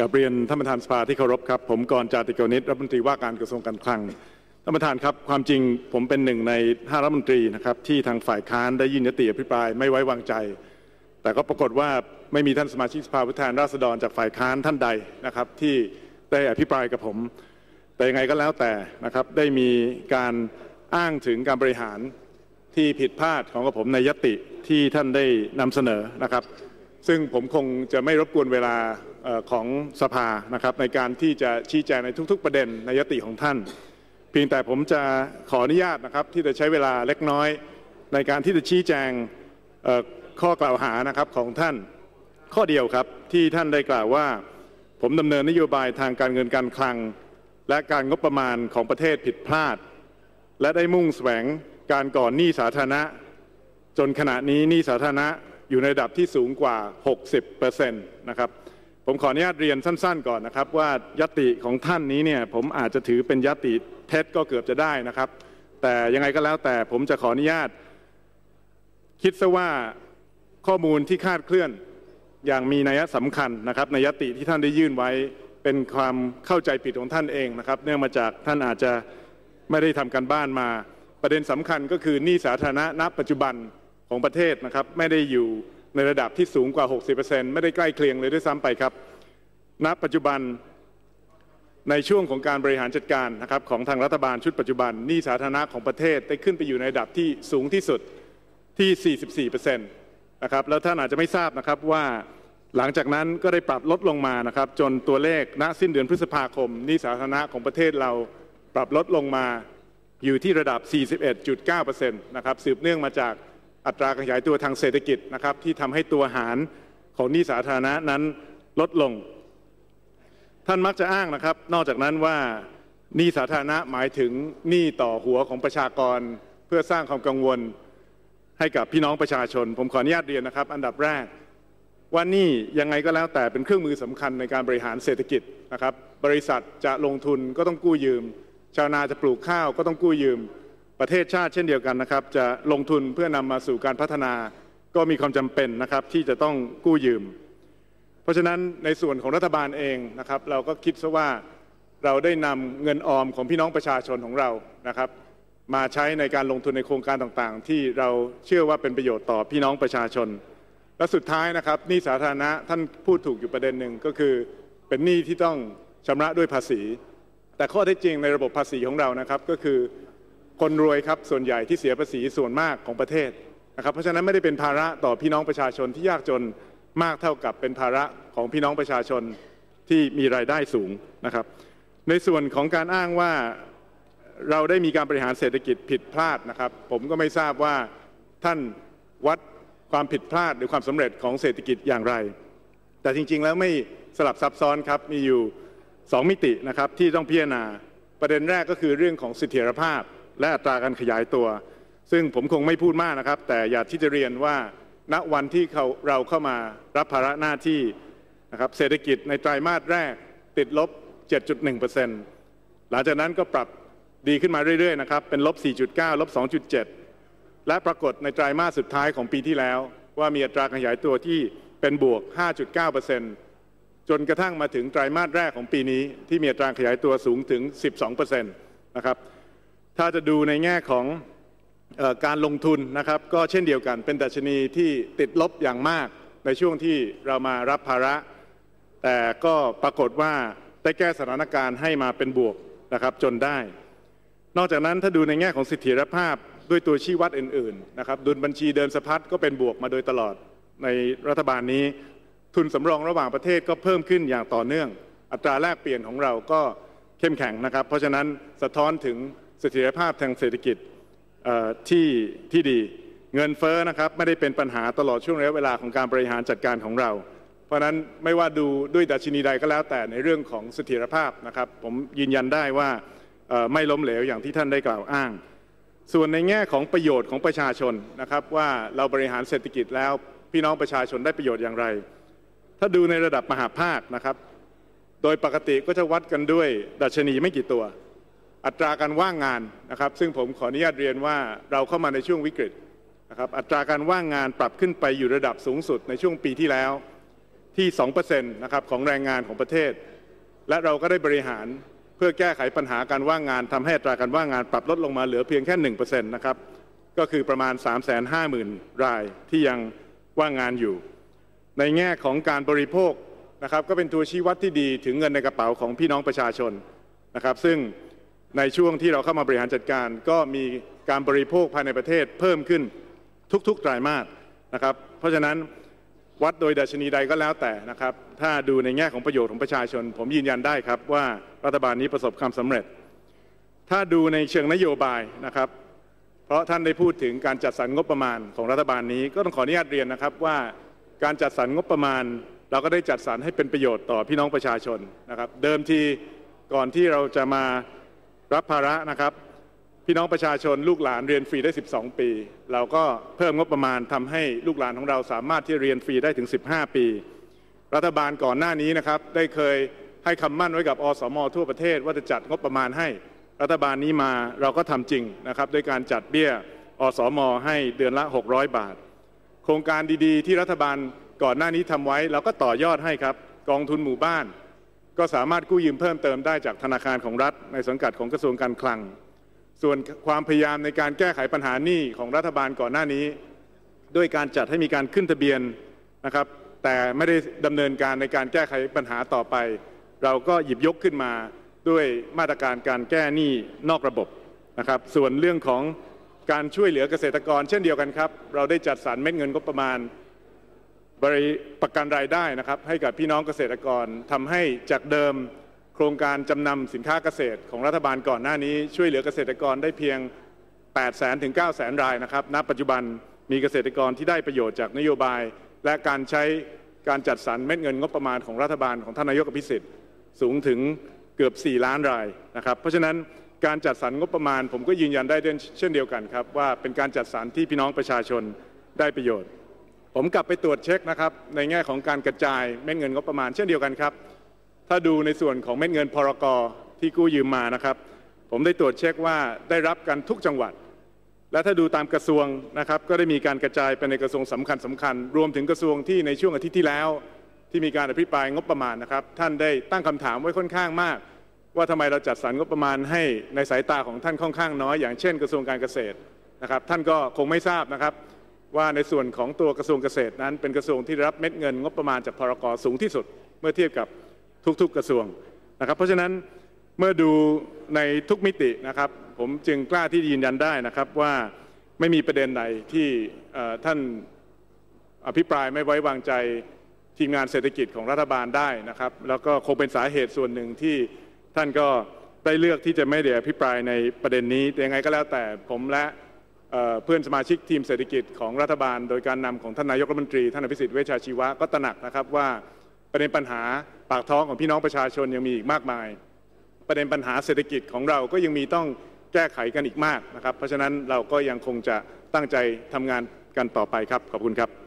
กับเรียนท่านประธานสภาที่เคารพครับ ผมกรจาติกนิตรัฐมนตรีว่าการกระทรวงการคลังท่านประธานครับความจริงผมเป็นหนึ่งในห้ารัฐมนตรีนะครับที่ทางฝ่ายค้านได้ยื่นยติอภิปรายไม่ไว้วางใจ แต่ก็ปรากฏว่าไม่มีท่านสมาชิกสภาผู้แทนราษฎรจากฝ่ายค้านท่านใดนะครับที่ได้อภิปรายกับผม แต่ยังไงก็แล้วแต่นะครับได้มีการอ้างถึงการบริหารที่ผิดพลาดของกับผมในยติที่ท่านได้นำเสนอนะครับ ซึ่งผมคงจะไม่รบกวนเวลาของสภานะครับ ในการที่จะชี้แจงในทุก ๆ ประเด็นในยติของท่าน เพียงแต่ผมจะขออนุญาตนะครับ ที่จะใช้เวลาเล็กน้อย ในการที่จะชี้แจงข้อกล่าวหานะครับของท่านข้อเดียวครับที่ท่านได้กล่าวว่า ผมดำเนินนโยบายทางการเงินการคลัง และการงบประมาณของประเทศผิดพลาด และได้มุ่งแสวงการก่อนหนี้สาธารณะ จนขณะนี้หนี้สาธารณะ อยู่ในระดับที่สูงกว่า 60%นะครับผมขออนุญาตเรียนสั้น ๆ ก่อนนะครับ ว่ายติของท่านนี้เนี่ยผมอาจจะถือเป็นยติเท็จก็เกือบจะได้นะครับ แต่ยังไงก็แล้วแต่ผมจะขออนุญาต คิดซะว่าข้อมูลที่คาดเคลื่อนอย่างมีนัยสำคัญนะครับในยติที่ท่านได้ยื่นไว้เป็นความเข้าใจผิดของท่านเองนะครับ เนื่องมาจากท่านอาจจะไม่ได้ทำการบ้านมา ประเด็นสำคัญก็คือหนี้สาธารณะณปัจจุบัน ของประเทศนะครับ ไม่ได้อยู่ในระดับที่สูงกว่า 60%ไม่ได้ใกล้เคียงเลยด้วยซ้ำไปครับ ณ ปัจจุบันในช่วงของการบริหารจัดการนะครับของทางรัฐบาลชุดปัจจุบันหนี้สาธารณะของประเทศได้ขึ้นไปอยู่ในระดับที่สูงที่สุดที่ 44%นะครับแล้วท่านอาจจะไม่ทราบนะครับว่าหลังจากนั้นก็ได้ปรับลดลงมานะครับจนตัวเลขณสิ้นเดือนพฤษภาคมหนี้สาธารณะของประเทศเราปรับลดลงมาอยู่ที่ระดับ 41.9%นะครับสืบเนื่องมาจาก อัตราขยายตัวทางเศรษฐกิจนะครับที่ทำให้ตัวหารของหนี้สาธารณะนั้นลดลง ท่านมักจะอ้างนะครับ นอกจากนั้นว่าหนี้สาธารณะหมายถึงหนี้ต่อหัวของประชากร เพื่อสร้างความกังวลให้กับพี่น้องประชาชน ผมขออนุญาตเรียนนะครับ อันดับแรกว่านี่ยังไงก็แล้วแต่เป็นเครื่องมือสำคัญในการบริหารเศรษฐกิจนะครับ บริษัทจะลงทุนก็ต้องกู้ยืม ชาวนาจะปลูกข้าวก็ต้องกู้ยืม ประเทศชาติเช่นเดียวกันนะครับ จะลงทุนเพื่อนำมาสู่การพัฒนา ก็มีความจำเป็นนะครับที่จะต้องกู้ยืม เพราะฉะนั้นในส่วนของรัฐบาลเองนะครับ เราก็คิดซะว่าเราได้นำเงินออมของพี่น้องประชาชนของเรานะครับ มาใช้ในการลงทุนในโครงการต่างๆ ที่เราเชื่อว่าเป็นประโยชน์ต่อพี่น้องประชาชน และสุดท้ายนะครับหนี้สาธารณะท่านพูดถูกอยู่ประเด็นหนึ่งก็คือ เป็นหนี้ที่ต้องชำระด้วยภาษี แต่ข้อเท็จจริงในระบบภาษีของเรานะครับก็คือ คนรวยครับส่วนใหญ่ที่เสียภาษีส่วนมากของประเทศนะครับเพราะฉะนั้นไม่ได้เป็นภาระต่อพี่น้องประชาชนที่ยากจนมากเท่ากับเป็นภาระของพี่น้องประชาชนที่มีรายได้สูงนะครับ ในส่วนของการอ้างว่าเราได้มีการบริหารเศรษฐกิจผิดพลาดนะครับ ผมก็ไม่ทราบว่าท่านวัดความผิดพลาดหรือความสำเร็จของเศรษฐกิจอย่างไร แต่จริง ๆ แล้วไม่สลับซับซ้อนครับมีอยู่ 2 มิตินะครับที่ต้องพิจารณาประเด็นแรกก็คือเรื่องของเสถียรภาพ และอัตราการขยายตัว ซึ่งผมคงไม่พูดมากนะครับ แต่อยากที่จะเรียนว่าณวันที่เขาเราเข้ามารับภาระหน้าที่นะครับเศรษฐกิจในไตรมาสแรกติดลบ 7.1%หลังจากนั้นก็ปรับดีขึ้นมาเรื่อยๆนะครับเป็นลบ 4.9 ลบ 2.7 และปรากฏในไตรมาสสุดท้ายของปีที่แล้ว ว่ามีอัตราขยายตัวที่เป็นบวก 5.9%จนกระทั่งมาถึงไตรมาสแรกของปีนี้ ที่มีอัตราขยายตัวสูงถึง 12%นะครับ ถ้าจะดูในแง่ของออการลงทุนนะครับ ก็เช่นเดียวกัน เป็นดัชนีที่ติดลบอย่างมากในช่วงที่เรามารับภาระ แต่ก็ปรากฏว่าได้แก้สถานการณ์ให้มาเป็นบวกนะครับจนได้ นอกจากนั้นถ้าดูในแง่ของเสถียรภาพด้วยตัวชี้วัดอื่นๆนะครับดุลบัญชีเดินสะพัดก็เป็นบวกมาโดยตลอดในรัฐบาลนี้ ทุนสำรองระหว่างประเทศก็เพิ่มขึ้นอย่างต่อเนื่อง อัตราแลกเปลี่ยนของเราก็เข้มแข็งนะครับ เพราะฉะนั้นสะท้อนถึง เสถียรภาพทางเศรษฐกิจที่ที่ดี เงินเฟ้อนะครับไม่ได้เป็นปัญหาตลอดช่วงระยะเวลาของการบริหารจัดการของเรา เพราะนั้นไม่ว่าดูด้วยดัชนีใดก็แล้วแต่ในเรื่องของเสถียรภาพนะครับผมยืนยันได้ว่าไม่ล้มเหลวอย่างที่ท่านได้กล่าวอ้าง ส่วนในแง่ของประโยชน์ของประชาชนนะครับว่าเราบริหารเศรษฐกิจแล้วพี่น้องประชาชนได้ประโยชน์อย่างไร ถ้าดูในระดับมหาภาคนะครับ โดยปกติก็จะวัดกันด้วยดัชนีไม่กี่ตัว อัตราการว่างงานนะครับ ซึ่งผมขออนุญาตเรียนว่าเราเข้ามาในช่วงวิกฤตนะครับอัตราการว่างงานปรับขึ้นไปอยู่ระดับสูงสุดในช่วงปีที่แล้วที่2%นะครับของแรงงานของประเทศ และเราก็ได้บริหารเพื่อแก้ไขปัญหาการว่างงานทำให้อัตราการว่างงานปรับลดลงมาเหลือเพียงแค่1%นะครับก็คือประมาณ 350,000 รายที่ยังว่างงานอยู่ ในแง่ของการบริโภคนะครับก็เป็นตัวชี้วัดที่ดีถึงเงินในกระเป๋าของพี่น้องประชาชนนะครับ ซึ่ง ในช่วงที่เราเข้ามาบริหารจัดการ ก็มีการบริโภคภายในประเทศเพิ่มขึ้นทุกๆไตรมาสนะครับ เพราะฉะนั้นวัดโดยดัชนีใดก็แล้วแต่นะครับ ถ้าดูในแง่ของประโยชน์ของประชาชน ผมยืนยันได้ครับว่ารัฐบาลนี้ประสบความสำเร็จ ถ้าดูในเชิงนโยบายนะครับ เพราะท่านได้พูดถึงการจัดสรรงบประมาณของรัฐบาลนี้ ก็ต้องขออนุญาตเรียนนะครับว่าการจัดสรรงบประมาณ เราก็ได้จัดสรรให้เป็นประโยชน์ต่อพี่น้องประชาชนนะครับ เดิมทีก่อนที่เราจะมา รับภาระนะครับ พี่น้องประชาชนลูกหลานเรียนฟรีได้ 12 ปี เราก็เพิ่มงบประมาณทำให้ลูกหลานของเราสามารถที่เรียนฟรีได้ถึง 15 ปี รัฐบาลก่อนหน้านี้นะครับ ได้เคยให้คำมั่นไว้กับอสม ทั่วประเทศว่าจะจัดงบประมาณให้รัฐบาลนี้มาเราก็ทำจริงนะครับด้วยการจัดเบี้ยอสม ให้เดือนละ 600 บาท โครงการดีๆ ที่รัฐบาลก่อนหน้านี้ทำไว้เราก็ต่อยอดให้ครับ กองทุนหมู่บ้าน ก็สามารถกู้ยืมเพิ่มเติมได้จากธนาคารของรัฐ ในสังกัดของกระทรวงการคลัง ส่วนความพยายามในการแก้ไขปัญหาหนี้ของรัฐบาลก่อนหน้านี้ ด้วยการจัดให้มีการขึ้นทะเบียนนะครับ แต่ไม่ได้ดำเนินการในการแก้ไขปัญหาต่อไป เราก็หยิบยกขึ้นมาด้วยมาตรการการแก้หนี้นอกระบบนะครับ ส่วนเรื่องของการช่วยเหลือเกษตรกรเช่นเดียวกันครับ เราได้จัดสรรเม็ดเงินงบประมาณ บริประกันรายได้นะครับ ให้กับพี่น้องเกษตรกรทำให้จากเดิมโครงการจำนำสินค้าเกษตรของรัฐบาลก่อนหน้านี้ ช่วยเหลือเกษตรกรได้เพียง 8 0 0 0 0ถึง 9 0 0 0 0รายนะครับณปัจจุบันมีเกษตรกรที่ได้ประโยชน์จากนโยบาย และการใช้การจัดสรรเม็ดเงินงบประมาณของรัฐบาลของท่านนายกอภิสิทธิ์สูงถึงเกือบ 4 ล้านรายนะครับ เพราะฉะนั้นการจัดสรรงบประมาณ ผมก็ยืนยันได้เช่นเดียวกันครับว่าเป็นการจัดสรรที่พี่น้องประชาชนได้ประโยชน์ ผมกลับไปตรวจเช็คนะครับในแง่ของการกระจายเม็ดเงินงบประมาณเช่นเดียวกันครับ ถ้าดูในส่วนของเม็ดเงินพรกรที่กู้ยืมมานะครับ ผมได้ตรวจเช็คว่าได้รับกันทุกจังหวัด และถ้าดูตามกระทรวงนะครับ ก็ได้มีการกระจายไปในกระทรวงสำคัญสำคัญ รวมถึงกระทรวงที่ในช่วงอาทิตย์ที่แล้ว ที่มีการอภิปรายงบประมาณนะครับ ท่านได้ตั้งคำถามไว้ค่อนข้างมาก ว่าทำไมเราจัดสรรงบประมาณให้ในสายตาของท่านค่อนข้างน้อย อย่างเช่น กระทรวงการเกษตรนะครับ ท่านก็คงไม่ทราบนะครับ ว่าในส่วนของตัวกระทรวงเกษตรนั้น เป็นกระทรวงที่รับเม็ดเงินงบประมาณจากพรกสูงที่สุดเมื่อเทียบกับทุกๆกระทรวงนะครับเพราะฉะนั้นเมื่อดูในทุกมิตินะครับ ผมจึงกล้าที่ยืนยันได้นะครับว่าไม่มีประเด็นใดที่ท่านอภิปรายไม่ไว้วางใจทีมงานเศรษฐกิจของรัฐบาลได้นะครับ แล้วก็คงเป็นสาเหตุส่วนหนึ่งที่ท่านก็ได้เลือกที่จะไม่ได้อภิปรายในประเด็นนี้แต่ยังไงก็แล้วแต่ผมและ เพื่อนสมาชิกทีมเศรษฐกิจของรัฐบาล โดยการนำของท่านนายกรัฐมนตรีท่านอภิสิทธิ์เวชชาชีวะก็ตระหนักนะครับว่าประเด็นปัญหาปากท้องของพี่น้องประชาชนยังมีอีกมากมาย ประเด็นปัญหาเศรษฐกิจของเราก็ยังมีต้องแก้ไขกันอีกมากนะครับ เพราะฉะนั้นเราก็ยังคงจะตั้งใจทำงานกันต่อไปครับขอบคุณครับ